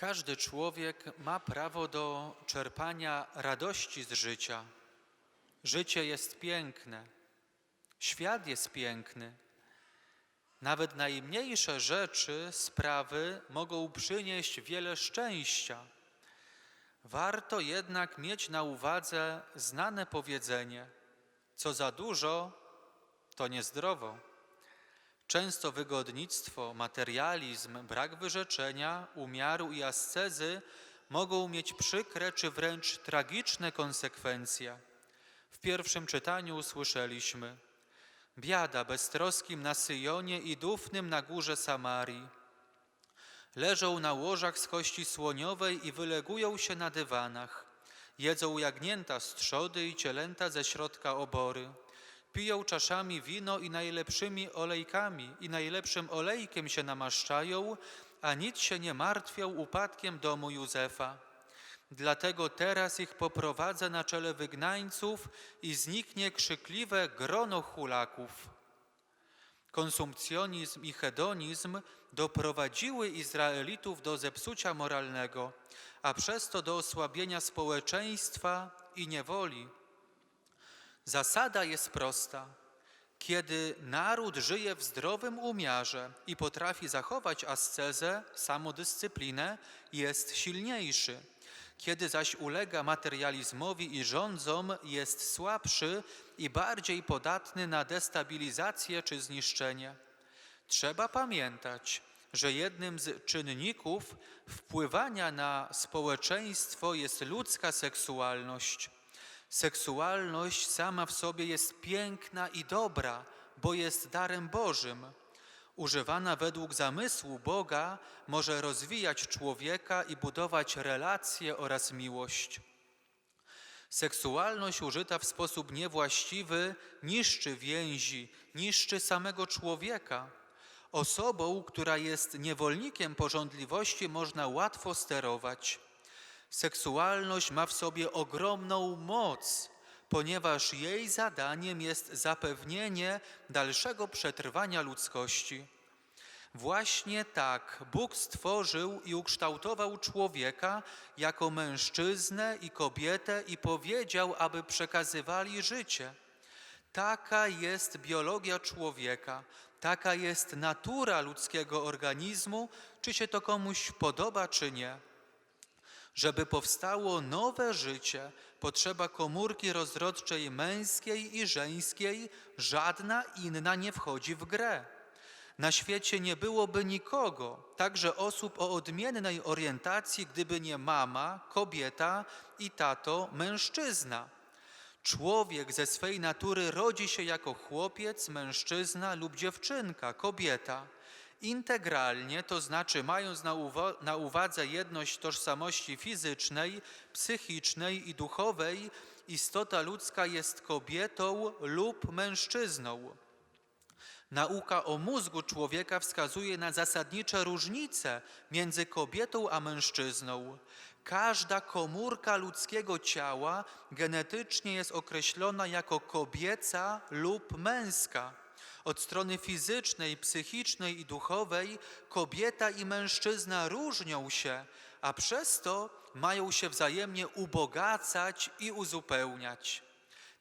Każdy człowiek ma prawo do czerpania radości z życia. Życie jest piękne, świat jest piękny. Nawet najmniejsze rzeczy, sprawy mogą przynieść wiele szczęścia. Warto jednak mieć na uwadze znane powiedzenie: co za dużo, to niezdrowo. Często wygodnictwo, materializm, brak wyrzeczenia, umiaru i ascezy mogą mieć przykre czy wręcz tragiczne konsekwencje. W pierwszym czytaniu usłyszeliśmy: Biada beztroskim na Syjonie i dufnym na górze Samarii. Leżą na łożach z kości słoniowej i wylegują się na dywanach. Jedzą jagnięta z trzody i cielęta ze środka obory. Piją czaszami wino i najlepszymi olejkami i najlepszym olejkiem się namaszczają, a nic się nie martwią upadkiem domu Józefa. Dlatego teraz ich poprowadzę na czele wygnańców i zniknie krzykliwe grono hulaków. Konsumpcjonizm i hedonizm doprowadziły Izraelitów do zepsucia moralnego, a przez to do osłabienia społeczeństwa i niewoli. Zasada jest prosta. Kiedy naród żyje w zdrowym umiarze i potrafi zachować ascezę, samodyscyplinę, jest silniejszy. Kiedy zaś ulega materializmowi i rządzom, jest słabszy i bardziej podatny na destabilizację czy zniszczenie. Trzeba pamiętać, że jednym z czynników wpływania na społeczeństwo jest ludzka seksualność. Seksualność sama w sobie jest piękna i dobra, bo jest darem Bożym. Używana według zamysłu Boga może rozwijać człowieka i budować relacje oraz miłość. Seksualność użyta w sposób niewłaściwy niszczy więzi, niszczy samego człowieka. Osobą, która jest niewolnikiem porządliwości, można łatwo sterować. Seksualność ma w sobie ogromną moc, ponieważ jej zadaniem jest zapewnienie dalszego przetrwania ludzkości. Właśnie tak Bóg stworzył i ukształtował człowieka jako mężczyznę i kobietę i powiedział, aby przekazywali życie. Taka jest biologia człowieka, taka jest natura ludzkiego organizmu, czy się to komuś podoba, czy nie. Żeby powstało nowe życie, potrzeba komórki rozrodczej męskiej i żeńskiej, żadna inna nie wchodzi w grę. Na świecie nie byłoby nikogo, także osób o odmiennej orientacji, gdyby nie mama, kobieta i tato, mężczyzna. Człowiek ze swej natury rodzi się jako chłopiec, mężczyzna lub dziewczynka, kobieta. Integralnie, to znaczy mając na, uwa- na uwadze jedność tożsamości fizycznej, psychicznej i duchowej, istota ludzka jest kobietą lub mężczyzną. Nauka o mózgu człowieka wskazuje na zasadnicze różnice między kobietą a mężczyzną. Każda komórka ludzkiego ciała genetycznie jest określona jako kobieca lub męska. Od strony fizycznej, psychicznej i duchowej kobieta i mężczyzna różnią się, a przez to mają się wzajemnie ubogacać i uzupełniać.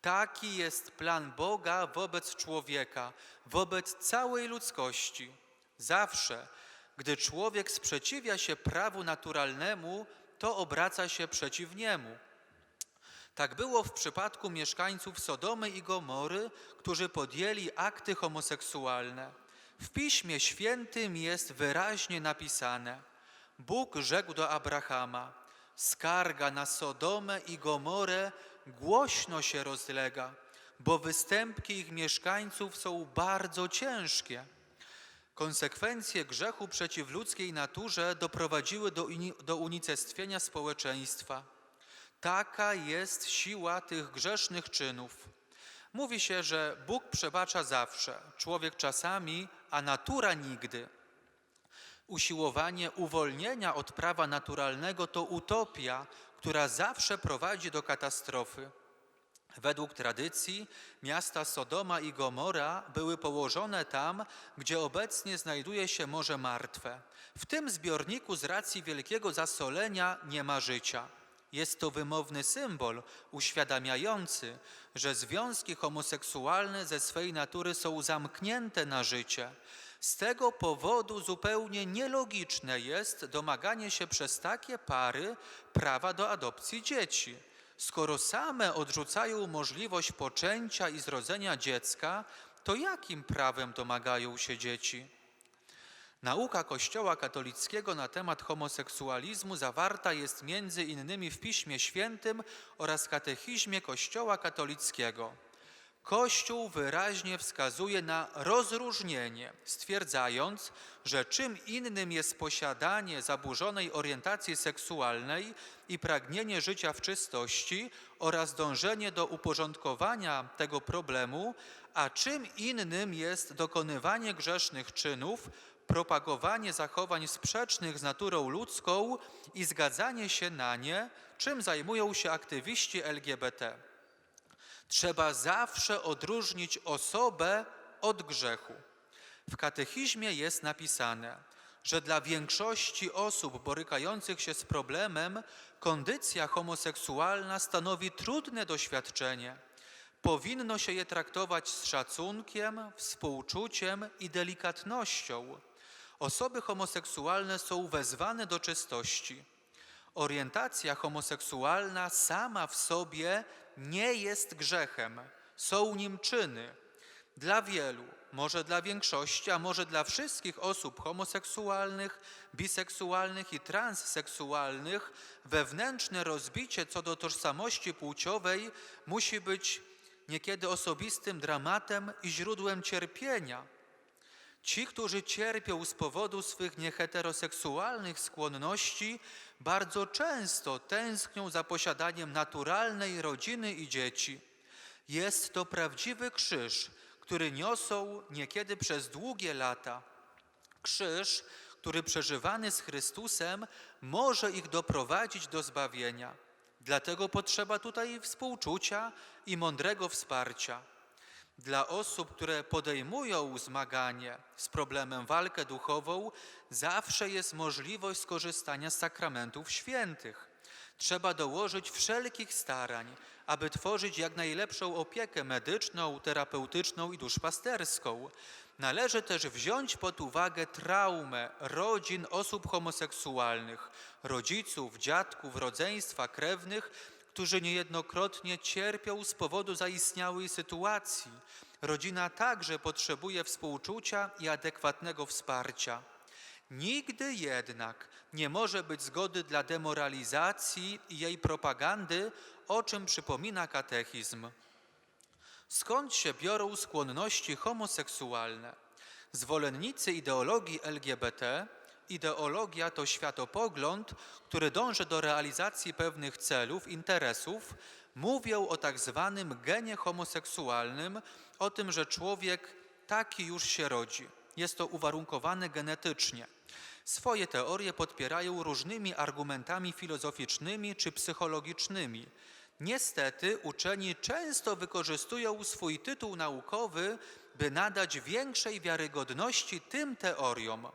Taki jest plan Boga wobec człowieka, wobec całej ludzkości. Zawsze, gdy człowiek sprzeciwia się prawu naturalnemu, to obraca się przeciw niemu. Tak było w przypadku mieszkańców Sodomy i Gomory, którzy podjęli akty homoseksualne. W Piśmie Świętym jest wyraźnie napisane: Bóg rzekł do Abrahama: Skarga na Sodomę i Gomorę głośno się rozlega, bo występki ich mieszkańców są bardzo ciężkie. Konsekwencje grzechu przeciw ludzkiej naturze doprowadziły do, do unicestwienia społeczeństwa. Taka jest siła tych grzesznych czynów. Mówi się, że Bóg przebacza zawsze, człowiek czasami, a natura nigdy. Usiłowanie uwolnienia od prawa naturalnego to utopia, która zawsze prowadzi do katastrofy. Według tradycji miasta Sodoma i Gomora były położone tam, gdzie obecnie znajduje się Morze Martwe. W tym zbiorniku z racji wielkiego zasolenia nie ma życia. Jest to wymowny symbol uświadamiający, że związki homoseksualne ze swej natury są zamknięte na życie. Z tego powodu zupełnie nielogiczne jest domaganie się przez takie pary prawa do adopcji dzieci. Skoro same odrzucają możliwość poczęcia i zrodzenia dziecka, to jakim prawem domagają się dzieci? Nauka Kościoła katolickiego na temat homoseksualizmu zawarta jest między innymi w Piśmie Świętym oraz katechizmie Kościoła katolickiego. Kościół wyraźnie wskazuje na rozróżnienie, stwierdzając, że czym innym jest posiadanie zaburzonej orientacji seksualnej i pragnienie życia w czystości oraz dążenie do uporządkowania tego problemu, a czym innym jest dokonywanie grzesznych czynów, propagowanie zachowań sprzecznych z naturą ludzką i zgadzanie się na nie, czym zajmują się aktywiści LGBT. Trzeba zawsze odróżnić osobę od grzechu. W katechizmie jest napisane, że dla większości osób borykających się z problemem kondycja homoseksualna stanowi trudne doświadczenie. Powinno się je traktować z szacunkiem, współczuciem i delikatnością. Osoby homoseksualne są wezwane do czystości. Orientacja homoseksualna sama w sobie nie jest grzechem, są nim czyny. Dla wielu, może dla większości, a może dla wszystkich osób homoseksualnych, biseksualnych i transseksualnych, wewnętrzne rozbicie co do tożsamości płciowej musi być niekiedy osobistym dramatem i źródłem cierpienia. Ci, którzy cierpią z powodu swych nieheteroseksualnych skłonności, bardzo często tęsknią za posiadaniem naturalnej rodziny i dzieci. Jest to prawdziwy krzyż, który niosą niekiedy przez długie lata. Krzyż, który przeżywany z Chrystusem może ich doprowadzić do zbawienia. Dlatego potrzeba tutaj współczucia i mądrego wsparcia. Dla osób, które podejmują zmaganie z problemem, walkę duchową, zawsze jest możliwość skorzystania z sakramentów świętych. Trzeba dołożyć wszelkich starań, aby tworzyć jak najlepszą opiekę medyczną, terapeutyczną i duszpasterską. Należy też wziąć pod uwagę traumę rodzin osób homoseksualnych, rodziców, dziadków, rodzeństwa, krewnych, którzy niejednokrotnie cierpią z powodu zaistniałej sytuacji. Rodzina także potrzebuje współczucia i adekwatnego wsparcia. Nigdy jednak nie może być zgody dla demoralizacji i jej propagandy, o czym przypomina katechizm. Skąd się biorą skłonności homoseksualne? Zwolennicy ideologii LGBT Ideologia to światopogląd, który dąży do realizacji pewnych celów, interesów. Mówią o tak zwanym genie homoseksualnym, o tym, że człowiek taki już się rodzi. Jest to uwarunkowane genetycznie. Swoje teorie podpierają różnymi argumentami filozoficznymi czy psychologicznymi. Niestety uczeni często wykorzystują swój tytuł naukowy, by nadać większej wiarygodności tym teoriom.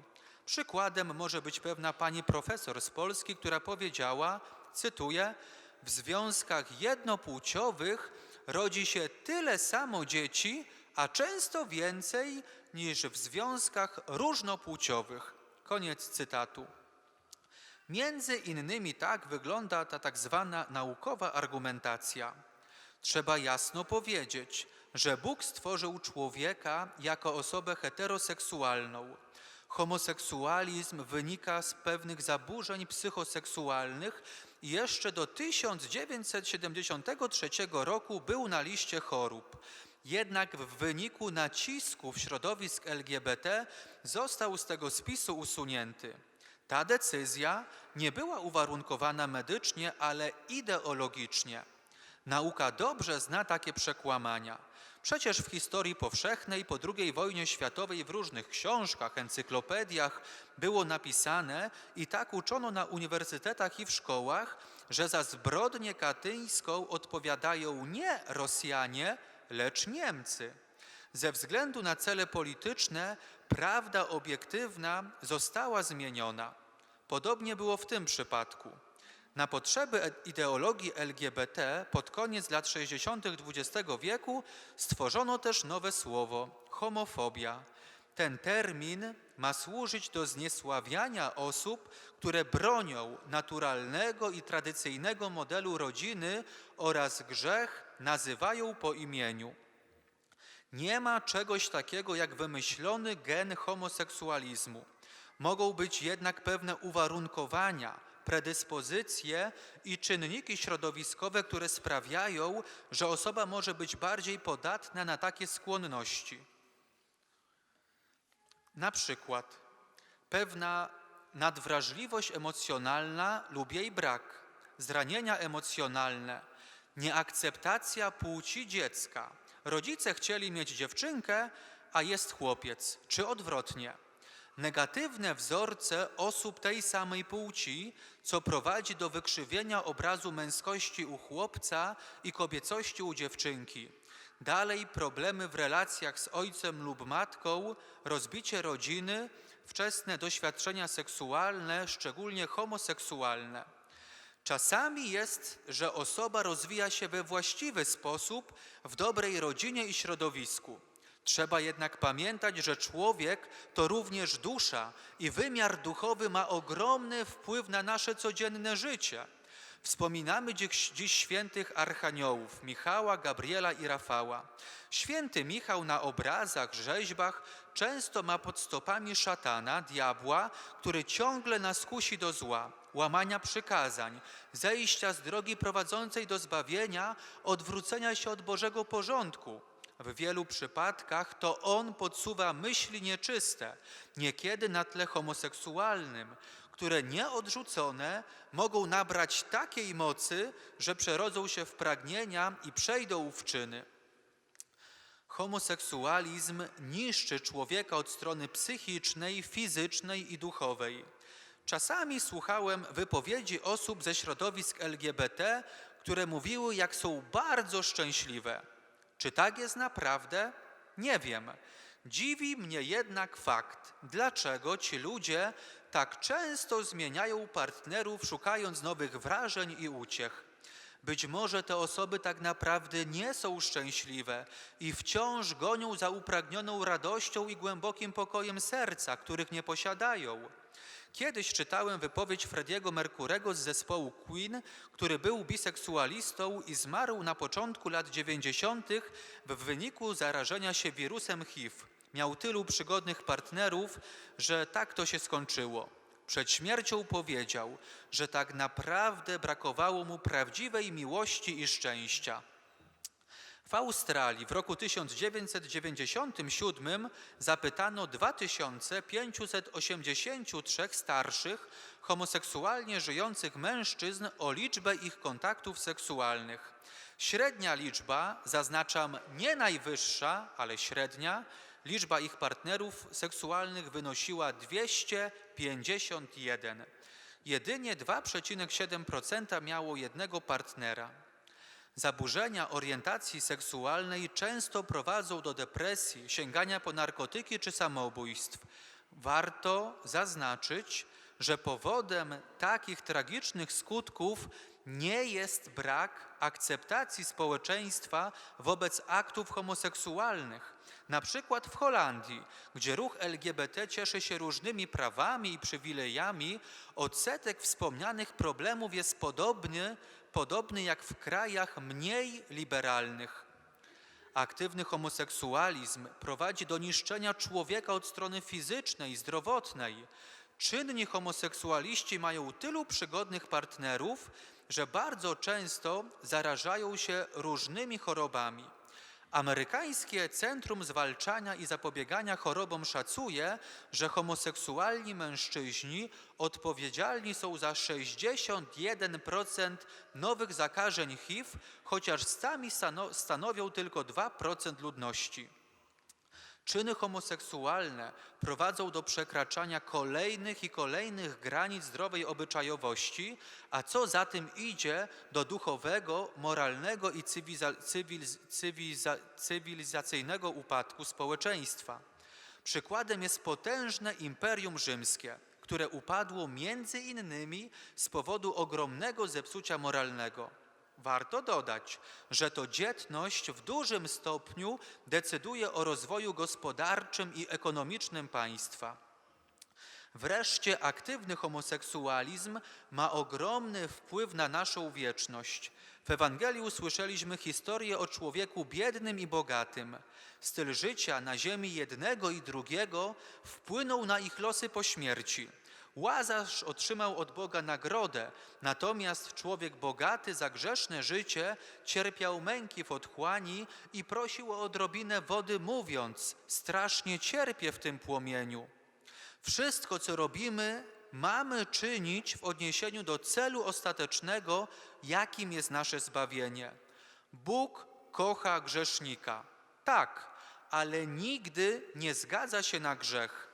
Przykładem może być pewna pani profesor z Polski, która powiedziała, cytuję, w związkach jednopłciowych rodzi się tyle samo dzieci, a często więcej niż w związkach różnopłciowych. Koniec cytatu. Między innymi tak wygląda ta tak zwana naukowa argumentacja. Trzeba jasno powiedzieć, że Bóg stworzył człowieka jako osobę heteroseksualną. Homoseksualizm wynika z pewnych zaburzeń psychoseksualnych i jeszcze do 1973 roku był na liście chorób. Jednak w wyniku nacisków środowisk LGBT został z tego spisu usunięty. Ta decyzja nie była uwarunkowana medycznie, ale ideologicznie. Nauka dobrze zna takie przekłamania. Przecież w historii powszechnej po II wojnie światowej w różnych książkach, encyklopediach było napisane i tak uczono na uniwersytetach i w szkołach, że za zbrodnię katyńską odpowiadają nie Rosjanie, lecz Niemcy. Ze względu na cele polityczne prawda obiektywna została zmieniona. Podobnie było w tym przypadku. Na potrzeby e- ideologii LGBT pod koniec lat 60. XX wieku stworzono też nowe słowo homofobia. Ten termin ma służyć do zniesławiania osób, które bronią naturalnego i tradycyjnego modelu rodziny oraz grzech nazywają po imieniu. Nie ma czegoś takiego jak wymyślony gen homoseksualizmu. Mogą być jednak pewne uwarunkowania, predyspozycje i czynniki środowiskowe, które sprawiają, że osoba może być bardziej podatna na takie skłonności. Na przykład pewna nadwrażliwość emocjonalna lub jej brak, zranienia emocjonalne, nieakceptacja płci dziecka. Rodzice chcieli mieć dziewczynkę, a jest chłopiec, czy odwrotnie. Negatywne wzorce osób tej samej płci, co prowadzi do wykrzywienia obrazu męskości u chłopca i kobiecości u dziewczynki. Dalej problemy w relacjach z ojcem lub matką, rozbicie rodziny, wczesne doświadczenia seksualne, szczególnie homoseksualne. Czasami jest, że osoba rozwija się we właściwy sposób w dobrej rodzinie i środowisku. Trzeba jednak pamiętać, że człowiek to również dusza i wymiar duchowy ma ogromny wpływ na nasze codzienne życie. Wspominamy dziś, dziś świętych archaniołów Michała, Gabriela i Rafała. Święty Michał na obrazach, rzeźbach często ma pod stopami szatana, diabła, który ciągle nas kusi do zła, łamania przykazań, zejścia z drogi prowadzącej do zbawienia, odwrócenia się od Bożego porządku. W wielu przypadkach to on podsuwa myśli nieczyste, niekiedy na tle homoseksualnym, które nieodrzucone mogą nabrać takiej mocy, że przerodzą się w pragnienia i przejdą w czyny. Homoseksualizm niszczy człowieka od strony psychicznej, fizycznej i duchowej. Czasami słuchałem wypowiedzi osób ze środowisk LGBT, które mówiły, jak są bardzo szczęśliwe. Czy tak jest naprawdę? Nie wiem. Dziwi mnie jednak fakt, dlaczego ci ludzie tak często zmieniają partnerów, szukając nowych wrażeń i uciech. Być może te osoby tak naprawdę nie są szczęśliwe i wciąż gonią za upragnioną radością i głębokim pokojem serca, których nie posiadają. Kiedyś czytałem wypowiedź Frediego Mercurego z zespołu Queen, który był biseksualistą i zmarł na początku lat 90. w wyniku zarażenia się wirusem HIV. Miał tylu przygodnych partnerów, że tak to się skończyło. Przed śmiercią powiedział, że tak naprawdę brakowało mu prawdziwej miłości i szczęścia. W Australii w roku 1997 zapytano 2583 starszych, homoseksualnie żyjących mężczyzn o liczbę ich kontaktów seksualnych. Średnia liczba, zaznaczam nie najwyższa, ale średnia, liczba ich partnerów seksualnych wynosiła 251. Jedynie 2,7% miało jednego partnera. Zaburzenia orientacji seksualnej często prowadzą do depresji, sięgania po narkotyki czy samobójstw. Warto zaznaczyć, że powodem takich tragicznych skutków nie jest brak akceptacji społeczeństwa wobec aktów homoseksualnych. Na przykład w Holandii, gdzie ruch LGBT cieszy się różnymi prawami i przywilejami, odsetek wspomnianych problemów jest podobny, podobny jak w krajach mniej liberalnych. Aktywny homoseksualizm prowadzi do niszczenia człowieka od strony fizycznej, zdrowotnej. Czynni homoseksualiści mają tylu przygodnych partnerów, że bardzo często zarażają się różnymi chorobami. Amerykańskie Centrum Zwalczania i Zapobiegania Chorobom szacuje, że homoseksualni mężczyźni odpowiedzialni są za 61% nowych zakażeń HIV, chociaż sami stanowią tylko 2% ludności. Czyny homoseksualne prowadzą do przekraczania kolejnych i kolejnych granic zdrowej obyczajowości, a co za tym idzie, do duchowego, moralnego i cywiliz- cywiliza- cywilizacyjnego upadku społeczeństwa. Przykładem jest potężne Imperium Rzymskie, które upadło między innymi z powodu ogromnego zepsucia moralnego. Warto dodać, że to dzietność w dużym stopniu decyduje o rozwoju gospodarczym i ekonomicznym państwa. Wreszcie aktywny homoseksualizm ma ogromny wpływ na naszą wieczność. W Ewangelii usłyszeliśmy historię o człowieku biednym i bogatym. Styl życia na ziemi jednego i drugiego wpłynął na ich losy po śmierci. Łazarz otrzymał od Boga nagrodę, natomiast człowiek bogaty za grzeszne życie cierpiał męki w otchłani i prosił o odrobinę wody, mówiąc: Strasznie cierpię w tym płomieniu. Wszystko, co robimy, mamy czynić w odniesieniu do celu ostatecznego, jakim jest nasze zbawienie. Bóg kocha grzesznika. Tak, ale nigdy nie zgadza się na grzech.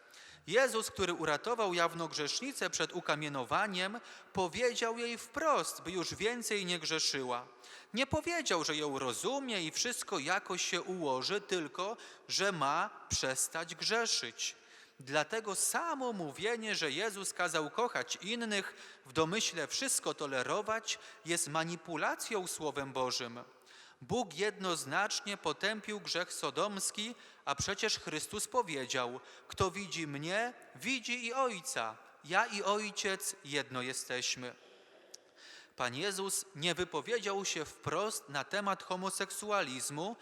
Jezus, który uratował jawnogrzesznicę przed ukamienowaniem, powiedział jej wprost, by już więcej nie grzeszyła. Nie powiedział, że ją rozumie i wszystko jakoś się ułoży, tylko że ma przestać grzeszyć. Dlatego samo mówienie, że Jezus kazał kochać innych, w domyśle wszystko tolerować, jest manipulacją Słowem Bożym. Bóg jednoznacznie potępił grzech sodomski, a przecież Chrystus powiedział: Kto widzi mnie, widzi i Ojca. Ja i Ojciec jedno jesteśmy. Pan Jezus nie wypowiedział się wprost na temat homoseksualizmu,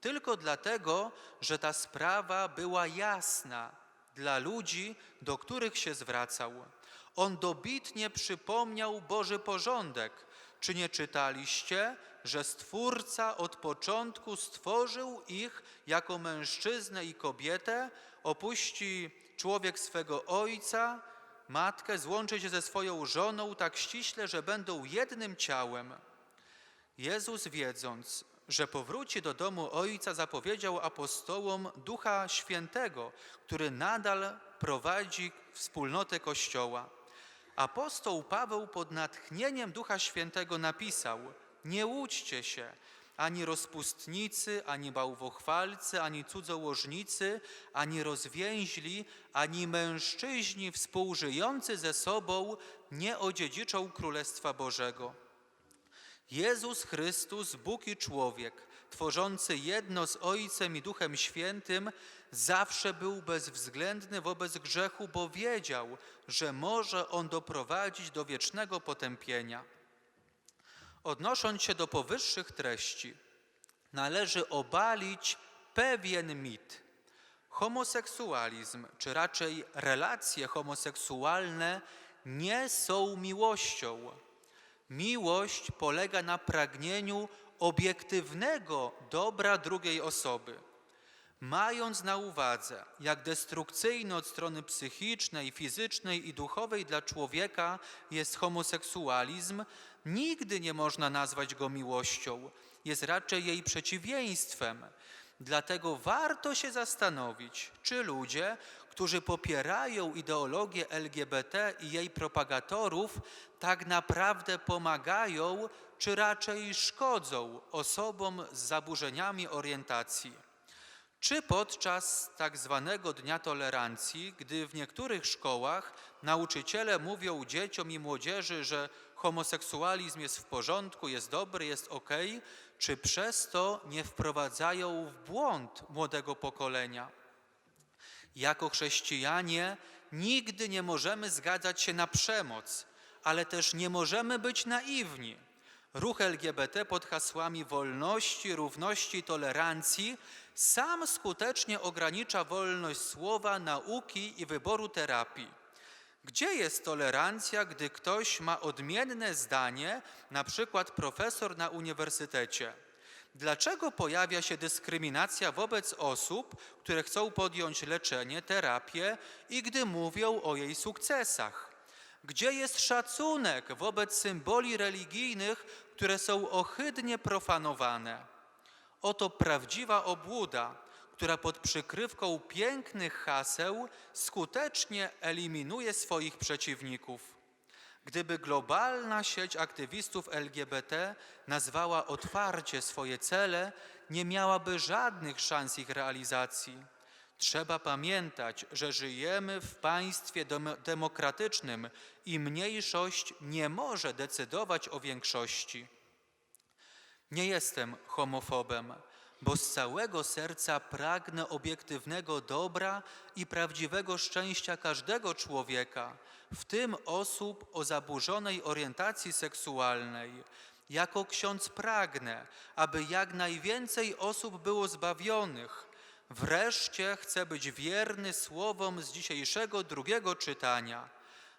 tylko dlatego, że ta sprawa była jasna dla ludzi, do których się zwracał. On dobitnie przypomniał Boży porządek. Czy nie czytaliście, że Stwórca od początku stworzył ich jako mężczyznę i kobietę, opuści człowiek swego ojca, matkę, złączy się ze swoją żoną tak ściśle, że będą jednym ciałem. Jezus, wiedząc, że powróci do domu Ojca, zapowiedział apostołom Ducha Świętego, który nadal prowadzi wspólnotę Kościoła. Apostoł Paweł pod natchnieniem Ducha Świętego napisał: Nie łudźcie się, ani rozpustnicy, ani bałwochwalcy, ani cudzołożnicy, ani rozwięźli, ani mężczyźni współżyjący ze sobą nie odziedziczą Królestwa Bożego. Jezus Chrystus, Bóg i człowiek, tworzący jedno z Ojcem i Duchem Świętym, zawsze był bezwzględny wobec grzechu, bo wiedział, że może on doprowadzić do wiecznego potępienia. Odnosząc się do powyższych treści, należy obalić pewien mit. Homoseksualizm, czy raczej relacje homoseksualne, nie są miłością. Miłość polega na pragnieniu obiektywnego dobra drugiej osoby. Mając na uwadze, jak destrukcyjny od strony psychicznej, fizycznej i duchowej dla człowieka jest homoseksualizm, nigdy nie można nazwać go miłością, jest raczej jej przeciwieństwem. Dlatego warto się zastanowić, czy ludzie, którzy popierają ideologię LGBT i jej propagatorów, tak naprawdę pomagają, czy raczej szkodzą osobom z zaburzeniami orientacji. Czy podczas tak zwanego Dnia Tolerancji, gdy w niektórych szkołach nauczyciele mówią dzieciom i młodzieży, że homoseksualizm jest w porządku, jest dobry, jest ok, czy przez to nie wprowadzają w błąd młodego pokolenia? Jako chrześcijanie nigdy nie możemy zgadzać się na przemoc, ale też nie możemy być naiwni. Ruch LGBT pod hasłami wolności, równości tolerancji sam skutecznie ogranicza wolność słowa, nauki i wyboru terapii. Gdzie jest tolerancja, gdy ktoś ma odmienne zdanie, na przykład profesor na uniwersytecie? Dlaczego pojawia się dyskryminacja wobec osób, które chcą podjąć leczenie, terapię i gdy mówią o jej sukcesach? Gdzie jest szacunek wobec symboli religijnych, które są ohydnie profanowane? Oto prawdziwa obłuda, która pod przykrywką pięknych haseł skutecznie eliminuje swoich przeciwników. Gdyby globalna sieć aktywistów LGBT nazwała otwarcie swoje cele, nie miałaby żadnych szans ich realizacji. Trzeba pamiętać, że żyjemy w państwie dem- demokratycznym i mniejszość nie może decydować o większości. Nie jestem homofobem, bo z całego serca pragnę obiektywnego dobra i prawdziwego szczęścia każdego człowieka, w tym osób o zaburzonej orientacji seksualnej. Jako ksiądz pragnę, aby jak najwięcej osób było zbawionych. Wreszcie chcę być wierny słowom z dzisiejszego drugiego czytania.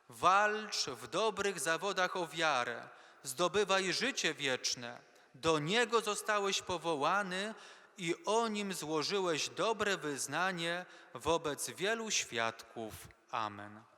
Walcz w dobrych zawodach o wiarę, zdobywaj życie wieczne. Do niego zostałeś powołany i o nim złożyłeś dobre wyznanie wobec wielu świadków. Amen.